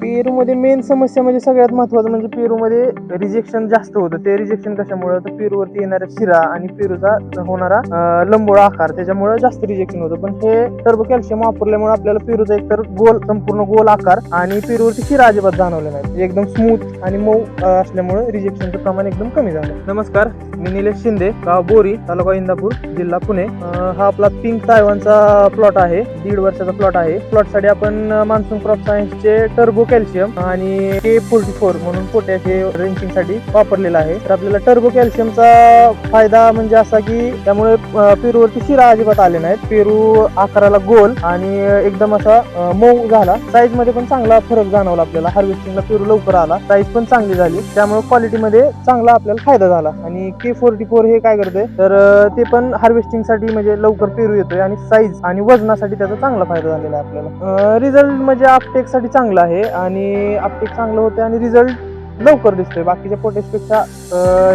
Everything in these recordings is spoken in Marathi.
पेरूमध्ये मेन समस्या म्हणजे सगळ्यात महत्वाचं म्हणजे पेरूमध्ये रिजेक्शन जास्त होतं. ते रिजेक्शन कशामुळे? तर पेरूवरती येणाऱ्या शिरा आणि पेरूचा होणारा लंबोळा आकार त्याच्यामुळे जास्त रिजेक्शन होतं. पण हे सर्व कॅल्शियम वापरल्यामुळे आपल्याला पेरूचा एकतर गोल संपूर्ण गोल आकार आणि पेरूवरती शिरा अजिबात जाणवले नाही एकदम स्मूथ आणि मऊ असल्यामुळे रिजेक्शनचं प्रमाण एकदम कमी झालं. नमस्कार. मी निलेश शिंदे गाव बोरी तालुका इंदापूर जिल्हा पुणे. हा आपला पिंक तायवानचा प्लॉट आहे. दीड वर्षाचा प्लॉट आहे. प्लॉटसाठी आपण मान्सून क्रॉप सायन्सचे टर्बो कॅल्शियम आणि के फोर्टी फोर म्हणून पोटॅश हे रेंचिंगसाठी वापरलेला आहे. तर आपल्याला टर्बो कॅल्शियमचा फायदा म्हणजे असा की त्यामुळे पेरूवरती शिरा अजिबात आले नाहीत. पेरू आकाराला गोल आणि एकदम असा मऊ झाला. साईजमध्ये पण चांगला फरक जाणवला आपल्याला. हार्वेस्टिंगला पेरू लवकर आला. साईज पण चांगली झाली. त्यामुळे क्वालिटीमध्ये चांगला आपल्याला फायदा झाला. आणि के फोर्टी फोर हे काय करते तर ते पण हार्वेस्टिंगसाठी म्हणजे लवकर पेरू येतोय आणि साईज आणि वजनासाठी त्याचा चांगला फायदा झालेला आहे आपल्याला. रिझल्ट म्हणजे आपटेकसाठी चांगला आहे आणि आपटेक चांगलं होतं आणि रिझल्ट लवकर दिसतोय. बाकीच्या पोटेसपेक्षा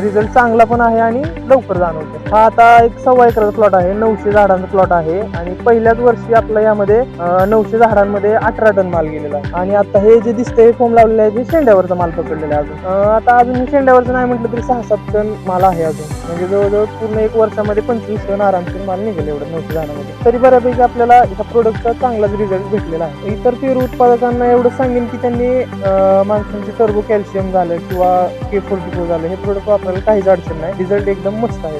रिझल्ट चांगला पण आहे आणि लवकर जाणवतो हा आता एक सव्वा एकराचा प्लॉट आहे नऊशे झाडांचा प्लॉट आहे आणि पहिल्याच वर्षी आपला यामध्ये नऊशे झाडांमध्ये अठरा टन माल गेलेला आहे. आणि आता हे जे दिसतंय फोम लावलेलं आहे ते शेंड्यावरचा माल पकडलेला आहे अजून. आता अजून शेंड्यावरचं नाही म्हटलं तरी सहा सात टन माल आहे अजून. म्हणजे जवळजवळ पूर्ण एक वर्षामध्ये पंचवीस टन आरामशीर माल निघेल एवढं नऊशे झाडामध्ये. तरी बऱ्यापैकी आपल्याला ह्या प्रोडक्टचा चांगलाच रिझल्ट भेटलेला आहे. इतर पेरू उत्पादकांना एवढं सांगेन की त्यांनी माणसांची सर्व कॅल्शियम झालं किंवा के फोर्टी फोर झालं हे प्रोडक्ट वापरायला काहीच अडचण नाही. रिझल्ट एकदम मस्त आहे